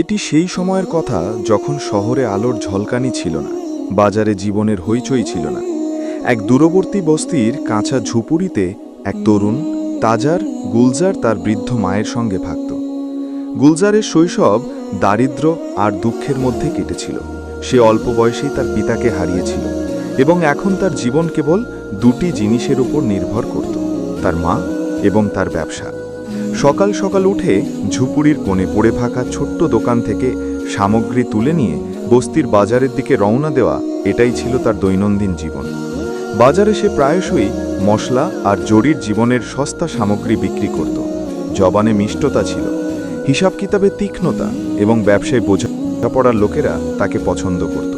এটি সেই সময়ের কথা যখন শহরে আলোর ঝলকানি ছিল না, বাজারে জীবনের হইচই ছিল না। এক দূরবর্তী বস্তির কাঁচা ঝুপুরিতে এক তরুণ, তাজার, গুলজার তার বৃদ্ধ মায়ের সঙ্গে থাকত গুলজারের শৈশব দারিদ্র আর দুঃখের মধ্যে কেটেছিল। সে অল্প বয়সেই তার পিতাকে হারিয়েছিল এবং এখন তার জীবন কেবল দুটি জিনিসের উপর নির্ভর করত, তার মা এবং তার ব্যবসা। সকাল সকাল উঠে ঝুপুরির কোণে পড়ে থাকা ছোট্ট দোকান থেকে সামগ্রী তুলে নিয়ে বস্তির বাজারের দিকে রওনা দেওয়া এটাই ছিল তার দৈনন্দিন জীবন। বাজারে সে প্রায়শই মশলা আর জরির জীবনের সস্তা সামগ্রী বিক্রি করত। জবানে মিষ্টতা ছিল, হিসাব কিতাবে তীক্ষ্ণতা এবং ব্যবসায় বোঝাপড়ার লোকেরা তাকে পছন্দ করত।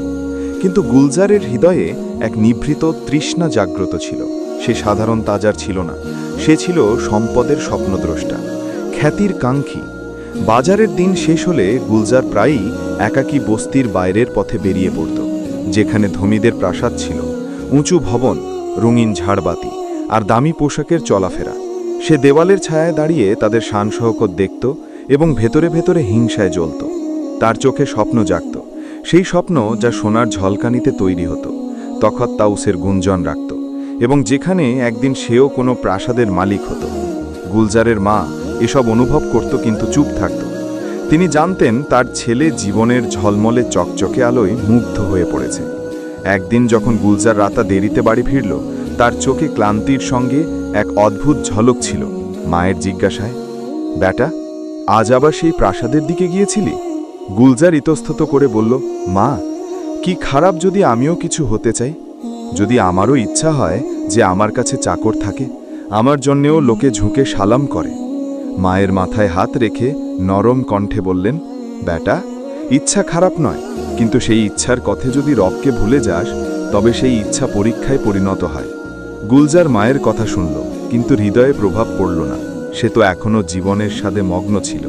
কিন্তু গুলজারের হৃদয়ে এক নিভৃত তৃষ্ণা জাগ্রত ছিল। সে সাধারণ তাজার ছিল না। সে ছিল সম্পদের স্বপ্নদ্রষ্টা। খ্যাতির কাঙ্ক্ষী। বাজারের দিন শেষ হলে গুলজার প্রায়ই একাকী বস্তির বাইরের পথে বেরিয়ে পড়ত, যেখানে ধনীদের প্রাসাদ ছিল, উঁচু ভবন, রঙিন ঝাড়বাতি আর দামি পোশাকের চলাফেরা। সে দেওয়ালের ছায়ায় দাঁড়িয়ে তাদের শানসহকত দেখত এবং ভেতরে ভেতরে হিংসায় জ্বলত। তার চোখে স্বপ্ন জাগত। সেই স্বপ্ন যা সোনার ঝলকানিতে তৈরি হতো তখত তাউসের গুঞ্জন রাখত। এবং যেখানে একদিন সেও কোনো প্রাসাদের মালিক হতো। গুলজারের মা এসব অনুভব করত কিন্তু চুপ থাকত। তিনি জানতেন তার ছেলে জীবনের ঝলমলে চকচকে আলোয় মুগ্ধ হয়ে পড়েছে। একদিন যখন গুলজার রাতা দেরিতে বাড়ি ফিরল, তার চোখে ক্লান্তির সঙ্গে এক অদ্ভুত ঝলক ছিল মায়ের জিজ্ঞাসায়, ব্যাটা, আজ আবার সেই প্রাসাদের দিকে গিয়েছিলি? গুলজার ইতস্তত করে বলল, মা, কি খারাপ যদি আমিও কিছু হতে চাই? যদি আমারও ইচ্ছা হয় যে আমার কাছে চাকর থাকে, আমার জন্যেও লোকে ঝুঁকে সালাম করে। মায়ের মাথায় হাত রেখে নরম কণ্ঠে বললেন, ব্যাটা, ইচ্ছা খারাপ নয়, কিন্তু সেই ইচ্ছার কথে যদি রবকে ভুলে যাস, তবে সেই ইচ্ছা পরীক্ষায় পরিণত হয়। গুলজার মায়ের কথা শুনল, কিন্তু হৃদয়ে প্রভাব পড়ল না। সে তো এখনও জীবনের স্বাদে মগ্ন ছিল,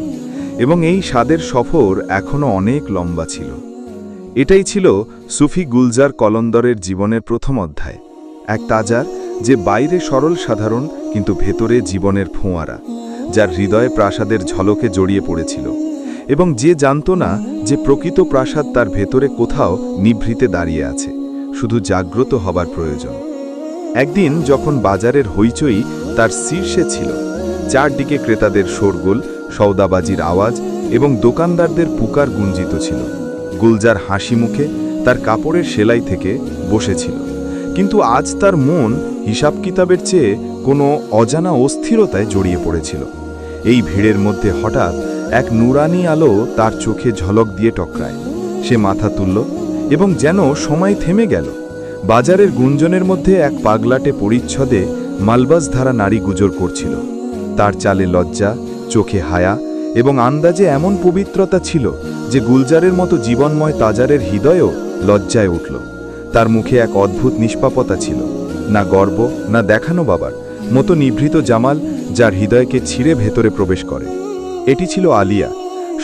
এবং এই স্বাদের সফর এখনও অনেক লম্বা ছিল। এটাই ছিল সুফি গুলজার কলন্দরের জীবনের প্রথম অধ্যায়। এক তাজার যে বাইরে সরল সাধারণ, কিন্তু ভেতরে জীবনের ফোঁয়ারা, যার হৃদয়ে প্রাসাদের ঝলকে জড়িয়ে পড়েছিল। এবং যে জানত না যে প্রকৃত প্রাসাদ তার ভেতরে কোথাও নিভৃতে দাঁড়িয়ে আছে, শুধু জাগ্রত হবার প্রয়োজন। একদিন যখন বাজারের হইচই তার শীর্ষে ছিল, চারদিকে ক্রেতাদের শোরগোল সৌদাবাজির আওয়াজ এবং দোকানদারদের পুকার গুঞ্জিত ছিল। গুলজার হাসি মুখে তার কাপড়ের সেলাই থেকে বসেছিল। কিন্তু আজ তার মন হিসাব কিতাবের চেয়ে কোনো অজানা অস্থিরতায় জড়িয়ে পড়েছিল। এই ভিড়ের মধ্যে হঠাৎ এক নুরানি আলো তার চোখে ঝলক দিয়ে টকরায়। সে মাথা তুলল এবং যেন সময় থেমে গেল। বাজারের গুঞ্জনের মধ্যে এক পাগলাটে পরিচ্ছদে মালবাস ধারা নারী গুজর করছিল। তার চালে লজ্জা, চোখে হায়া এবং আন্দাজে এমন পবিত্রতা ছিল যে গুলজারের মতো জীবনময় তাজারের হৃদয়ও লজ্জায় উঠল। তার মুখে এক অদ্ভুত নিষ্পাপতা ছিল। না গর্ব, না দেখানো বাবার, মতো নিভৃত জামাল যার হৃদয়কে ছিঁড়ে ভেতরে প্রবেশ করে। এটি ছিল আলিয়া,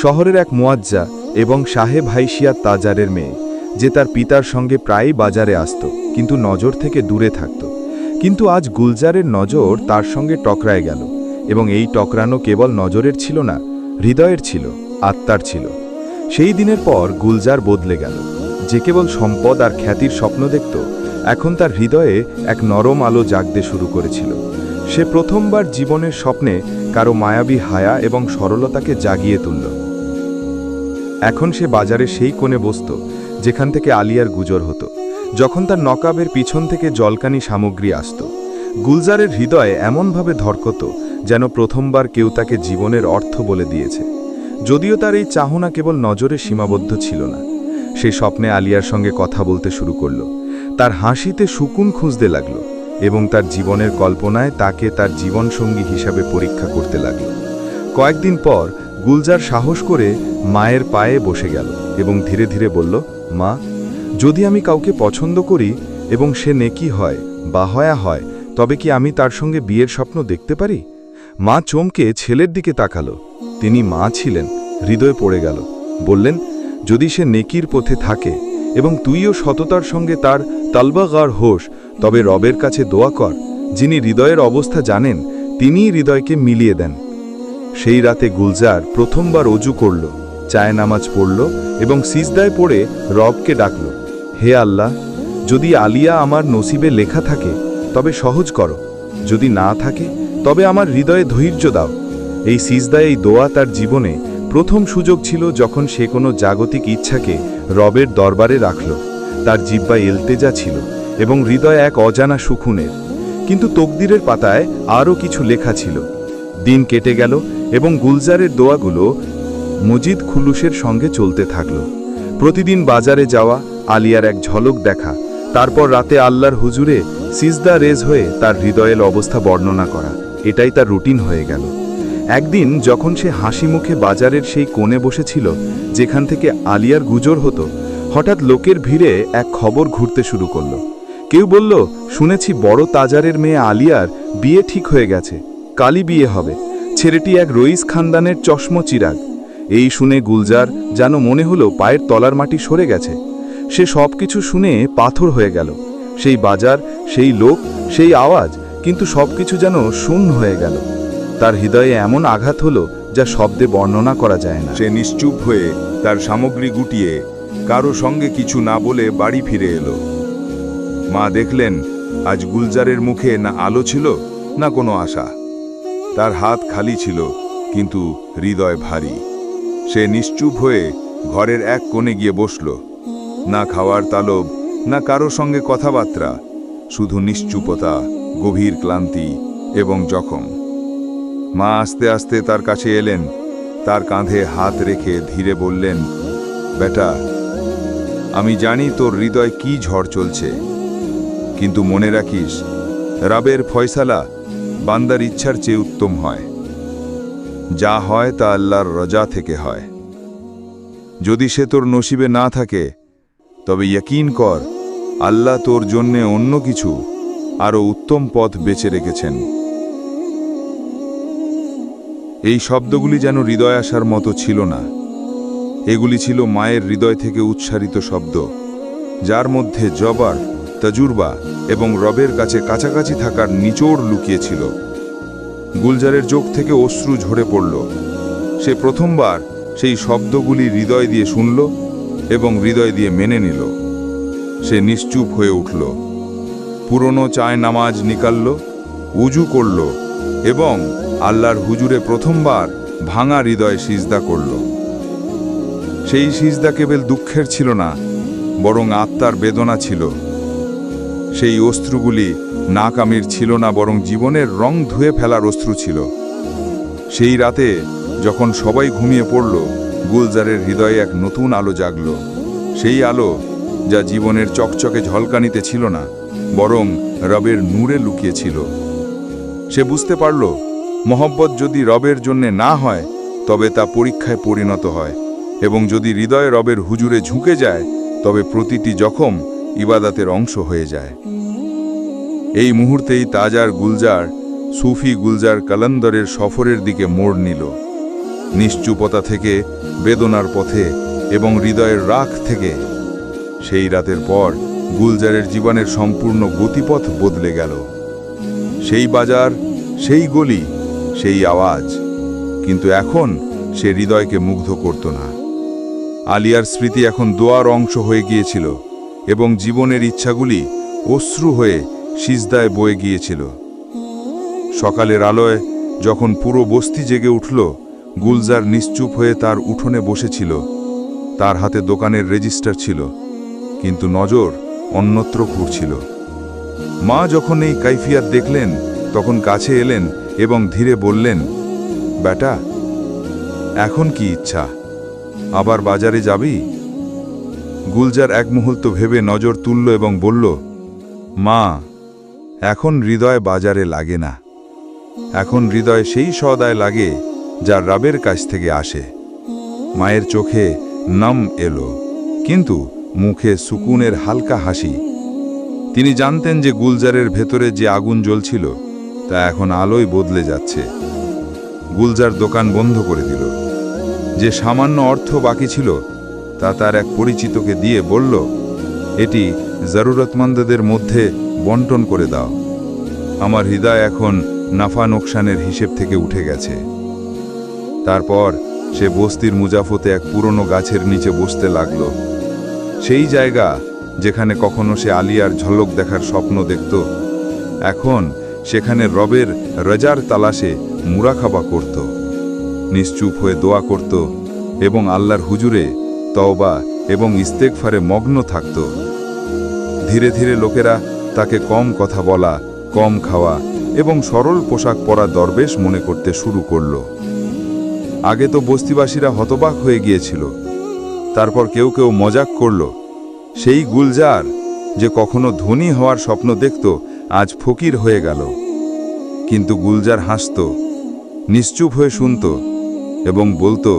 শহরের এক মোয়াজ্জা এবং সাহেব হাইশিয়া তাজারের মেয়ে, যে তার পিতার সঙ্গে প্রায়ই বাজারে আসত, কিন্তু নজর থেকে দূরে থাকত। কিন্তু আজ গুলজারের নজর তার সঙ্গে টকরায় গেল এবং এই টকরানো কেবল নজরের ছিল না, হৃদয়ের ছিল, আত্মার ছিল। সেই দিনের পর গুলজার বদলে গেল। যে কেবল সম্পদ আর খ্যাতির স্বপ্ন দেখত, এখন তার হৃদয়ে এক নরম আলো জাগতে শুরু করেছিল। সে প্রথমবার জীবনের স্বপ্নে কারও মায়াবী হায়া এবং সরলতাকে জাগিয়ে তুলল। এখন সে বাজারে সেই কোণে বসত, যেখান থেকে আলিয়ার গুজর হতো। যখন তার নকাবের পিছন থেকে জলকানি সামগ্রী আসত, গুলজারের হৃদয়ে এমনভাবে ধরকত যেন প্রথমবার কেউ তাকে জীবনের অর্থ বলে দিয়েছে। যদিও তার এই চাহনা কেবল নজরে সীমাবদ্ধ ছিল না, সে স্বপ্নে আলিয়ার সঙ্গে কথা বলতে শুরু করল। তার হাসিতে সুকুন খুঁজতে লাগল এবং তার জীবনের কল্পনায় তাকে তার জীবনসঙ্গী হিসাবে পরীক্ষা করতে লাগল। কয়েকদিন পর গুলজার সাহস করে মায়ের পায়ে বসে গেল এবং ধীরে ধীরে বলল, মা, যদি আমি কাউকে পছন্দ করি এবং সে নেকি হয় বা হয়া হয়, তবে কি আমি তার সঙ্গে বিয়ের স্বপ্ন দেখতে পারি? মা চমকে ছেলের দিকে তাকালো। তিনি মা ছিলেন হৃদয়ে পড়ে গেল। বললেন, যদি সে নেকির পথে থাকে এবং তুইও সততার সঙ্গে তার তালবাগার হোস, তবে রবের কাছে দোয়া কর, যিনি হৃদয়ের অবস্থা জানেন, তিনিই হৃদয়কে মিলিয়ে দেন। সেই রাতে গুলজার প্রথমবার অজু করল, চায় নামাজ পড়ল এবং সিজদায় পড়ে রবকে ডাকল, হে আল্লাহ, যদি আলিয়া আমার নসিবে লেখা থাকে, তবে সহজ করো। যদি না থাকে, তবে আমার হৃদয়ে ধৈর্য দাও। এই সিজদায় এই দোয়া তার জীবনে প্রথম সুযোগ ছিল যখন সে কোনো জাগতিক ইচ্ছাকে রবের দরবারে রাখল। তার জিব্বা এলতেজা ছিল এবং হৃদয় এক অজানা সুখুনের। কিন্তু তকদিরের পাতায় আরও কিছু লেখা ছিল। দিন কেটে গেল এবং গুলজারের দোয়াগুলো মজিদ খুলুসের সঙ্গে চলতে থাকল। প্রতিদিন বাজারে যাওয়া, আলিয়ার এক ঝলক দেখা, তারপর রাতে আল্লাহর হুজুরে সিজদা রেজ হয়ে তার হৃদয়ের অবস্থা বর্ণনা করা। এটাই তার রুটিন হয়ে গেল। একদিন যখন সে হাসি মুখে বাজারের সেই কোণে বসেছিল, যেখান থেকে আলিয়ার গুজর হতো, হঠাৎ লোকের ভিড়ে এক খবর ঘুরতে শুরু করল। কেউ বলল, শুনেছি বড় তাজারের মেয়ে আলিয়ার বিয়ে ঠিক হয়ে গেছে কালি বিয়ে হবে। ছেলেটি এক রইস খানদানের চশম চিরাগ। এই শুনে গুলজার যেন মনে হলো পায়ের তলার মাটি সরে গেছে। সে সব কিছু শুনে পাথর হয়ে গেল। সেই বাজার, সেই লোক, সেই আওয়াজ, কিন্তু সব কিছু যেন শূন্য হয়ে গেল। তার হৃদয়ে এমন আঘাত হলো যা শব্দে বর্ণনা করা যায় না। সে নিশ্চুপ হয়ে তার সামগ্রী গুটিয়ে কারও সঙ্গে কিছু না বলে বাড়ি ফিরে এলো। মা দেখলেন, আজ গুলজারের মুখে না আলো ছিল, না কোনো আশা। তার হাত খালি ছিল, কিন্তু হৃদয় ভারী। সে নিশ্চুপ হয়ে ঘরের এক কোণে গিয়ে বসল। না খাওয়ার তালব, না কারও সঙ্গে কথাবার্তা, শুধু নিশ্চুপতা, গভীর ক্লান্তি এবং জখম। মা আস্তে আস্তে তার কাছে এলেন। তার কাঁধে হাত রেখে ধীরে বললেন, বেটা, আমি জানি তোর হৃদয় কি ঝড় চলছে, কিন্তু মনে রাখিস, রাবের ফয়সালা বান্দার ইচ্ছার চেয়ে উত্তম হয়। যা হয় তা আল্লাহর রজা থেকে হয়। যদি সে তোর নসিবে না থাকে, তবে ইয়কিন কর, আল্লাহ তোর জন্যে অন্য কিছু আরও উত্তম পথ বেছে রেখেছেন। এই শব্দগুলি যেন হৃদয় আসার মতো ছিল না। এগুলি ছিল মায়ের হৃদয় থেকে উচ্চারিত শব্দ, যার মধ্যে জবার, তজুরবা এবং রবের কাছে কাছাকাছি থাকার নিচোড় লুকিয়েছিল। গুলজারের চোখ থেকে অশ্রু ঝরে পড়ল। সে প্রথমবার সেই শব্দগুলি হৃদয় দিয়ে শুনল এবং হৃদয় দিয়ে মেনে নিল। সে নিশ্চুপ হয়ে উঠল। পুরনো চায় নামাজ নিকালল, উজু করল এবং আল্লাহর হুজুরে প্রথমবার ভাঙা হৃদয় সিজদা করল। সেই সিজদা কেবল দুঃখের ছিল না, বরং আত্মার বেদনা ছিল। সেই অস্ত্রগুলি নাকামির ছিল না, বরং জীবনের রং ধুয়ে ফেলার অস্ত্র ছিল। সেই রাতে যখন সবাই ঘুমিয়ে পড়ল, গুলজারের হৃদয়ে এক নতুন আলো জাগল। সেই আলো যা জীবনের চকচকে ঝলকানিতে ছিল না, বরং রবের নূরে লুকিয়েছিল সে বুঝতে পারল, মহব্বত যদি রবের জন্যে না হয়, তবে তা পরীক্ষায় পরিণত হয়, এবং যদি হৃদয় রবের হুজুরে ঝুঁকে যায়, তবে প্রতিটি জখম ইবাদাতের অংশ হয়ে যায়। এই মুহূর্তেই তাজার গুলজার, সুফি গুলজার কালান্দরের সফরের দিকে মোড় নিল। নিশ্চুপতা থেকে, বেদনার পথে এবং হৃদয়ের রাখ থেকে, সেই রাতের পর গুলজারের জীবনের সম্পূর্ণ গতিপথ বদলে গেল। সেই বাজার, সেই গলি, সেই আওয়াজ। কিন্তু এখন সে হৃদয়কে মুগ্ধ করত না। আলিয়ার স্মৃতি এখন দোয়ার অংশ হয়ে গিয়েছিল এবং জীবনের ইচ্ছাগুলি অশ্রু হয়ে সিজদায় বয়ে গিয়েছিল। সকালের আলোয় যখন পুরো বস্তি জেগে উঠল, গুলজার নিশ্চুপ হয়ে তার উঠোনে বসেছিল। তার হাতে দোকানের রেজিস্টার ছিল, কিন্তু নজর অন্যত্র ঘুরছিল। মা যখন এই কাইফিয়াত দেখলেন, তখন কাছে এলেন এবং ধীরে বললেন, বেটা, এখন কি ইচ্ছা? আবার বাজারে যাবি? গুলজার এক মুহূর্ত ভেবে নজর তুলল এবং বলল, মা, এখন হৃদয় বাজারে লাগে না। এখন হৃদয় সেই সদায় লাগে যা রাবের কাছ থেকে আসে। মায়ের চোখে নম এলো, কিন্তু মুখে সুকুনের হালকা হাসি তিনি জানতেন যে গুলজারের ভেতরে যে আগুন জ্বলছিল, তা এখন আলোয় বদলে যাচ্ছে। গুলজার দোকান বন্ধ করে দিল। যে সামান্য অর্থ বাকি ছিল, তা তার এক পরিচিতকে দিয়ে বলল, এটি জরুরতমন্দদের মধ্যে বন্টন করে দাও। আমার হৃদয় এখন নাফা নোকসানের হিসেব থেকে উঠে গেছে। তারপর সে বস্তির মুজাফতে এক পুরনো গাছের নিচে বসতে লাগল। সেই জায়গা যেখানে কখনো সে আলিয়ার ঝলক দেখার স্বপ্ন দেখত, এখন সেখানে রবের রজার তালাশে মুরাখাবা করত, নিশ্চুপ হয়ে দোয়া করত এবং আল্লাহর হুজুরে তওবা এবং ইস্তেকফারে মগ্ন থাকত। ধীরে ধীরে লোকেরা তাকে কম কথা বলা, কম খাওয়া এবং সরল পোশাক পরা দরবেশ মনে করতে শুরু করল। আগে তো বস্তিবাসীরা হতবাক হয়ে গিয়েছিল, তারপর কেউ কেউ মজাক করল সেই গুলজার যে কখনো ধনী হওয়ার স্বপ্ন দেখত, আজ ফকির হয়ে গেল। কিন্তু গুলজার হাসত, নিশ্চুপ হয়ে শুনত এবং বলতো,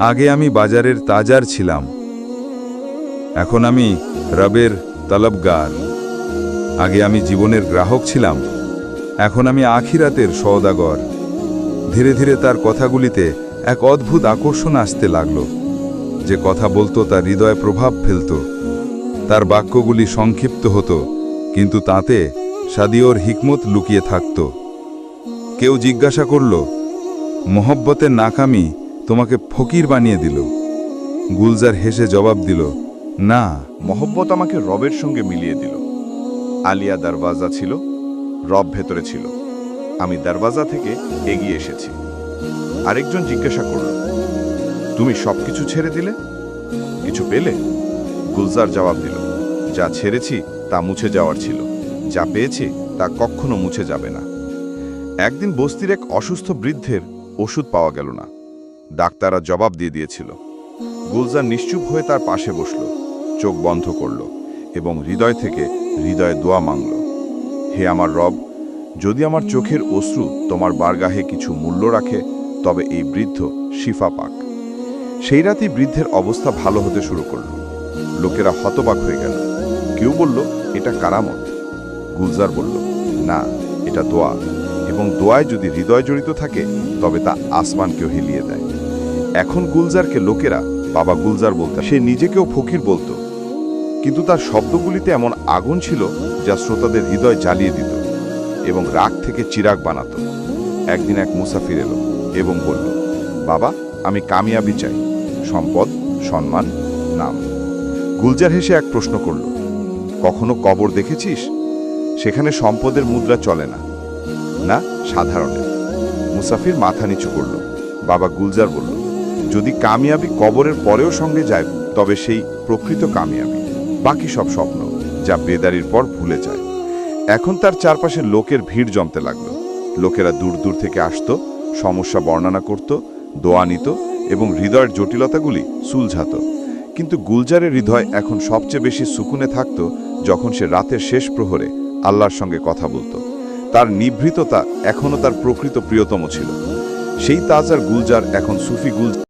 আগে আমি বাজারের তাজার ছিলাম, এখন আমি রবের তলবগার। আগে আমি জীবনের গ্রাহক ছিলাম, এখন আমি আখিরাতের সওদাগর। ধীরে ধীরে তার কথাগুলিতে এক অদ্ভুত আকর্ষণ আসতে লাগল। যে কথা বলতো তার হৃদয়ে প্রভাব ফেলত। তার বাক্যগুলি সংক্ষিপ্ত হতো, কিন্তু তাতে সাদিওর হিকমত লুকিয়ে থাকত। কেউ জিজ্ঞাসা করল, মোহব্বতের নাকামি তোমাকে ফকির বানিয়ে দিল? গুলজার হেসে জবাব দিল, না। মহব্বত আমাকে রবের সঙ্গে মিলিয়ে দিল। আলিয়া দরওয়াজা ছিল, রব ভেতরে ছিল। আমি দরওয়াজা থেকে এগিয়ে এসেছি। আরেকজন জিজ্ঞাসা করল তুমি সবকিছু ছেড়ে দিলে? কিছু পেলে? গুলজার জবাব দিল, যা ছেড়েছি, তা মুছে যাওয়ার ছিল। যা পেয়েছি, তা কখনো মুছে যাবে না। একদিন বস্তির এক অসুস্থ বৃদ্ধের ওষুধ পাওয়া গেল না। ডাক্তাররা জবাব দিয়ে দিয়েছিল। গুলজার নিশ্চুপ হয়ে তার পাশে বসল, চোখ বন্ধ করল এবং হৃদয় থেকে হৃদয়ে দোয়া মাংল হে আমার রব, যদি আমার চোখের অশ্রু তোমার বারগাহে কিছু মূল্য রাখে, তবে এই বৃদ্ধ শিফা পাক। সেই রাতেই বৃদ্ধের অবস্থা ভালো হতে শুরু করল। লোকেরা হতবাক হয়ে গেল। কেউ বলল, এটা কারামত? গুলজার বলল, না, এটা দোয়া। এবং দোয়ায় যদি হৃদয় জড়িত থাকে, তবে তা আসমানকেও হিলিয়ে দেয়। এখন গুলজারকে লোকেরা, বাবা গুলজার বলতে, সে নিজেকেও ফকির বলতো। কিন্তু তার শব্দগুলিতে এমন আগুন ছিল যা শ্রোতাদের হৃদয় জ্বালিয়ে দিত এবং রাগ থেকে চিরাগ বানাতো। একদিন এক মুসাফির এলো এবং বলল, বাবা আমি কামিয়াবি চাই। সম্পদ, সম্মান, নাম। গুলজার হেসে এক প্রশ্ন করল, কখনো কবর দেখেছিস? সেখানে সম্পদের মুদ্রা চলে না। না সাধারণের মুসাফির মাথা নিচু করল। বাবা গুলজার বলল, যদি কামিয়াবি কবরের পরেও সঙ্গে যায়, তবে সেই প্রকৃত কামিয়াবি। বাকি সব স্বপ্ন যা বেদারির পর ভুলে যায়। এখন তার চারপাশে লোকের ভিড় জমতে লাগল। লোকেরা দূর দূর থেকে আসতো, সমস্যা বর্ণনা করত দোয়া নিত এবং হৃদয়ের জটিলতাগুলি সুলঝাত। কিন্তু গুলজারের হৃদয় এখন সবচেয়ে বেশি সুকুনে থাকত যখন সে রাতের শেষ প্রহরে আল্লাহর সঙ্গে কথা বলত। তার নিভৃততা এখনও তার প্রকৃত প্রিয়তম ছিল। সেই তাজার গুলজার এখন সুফি গুলজার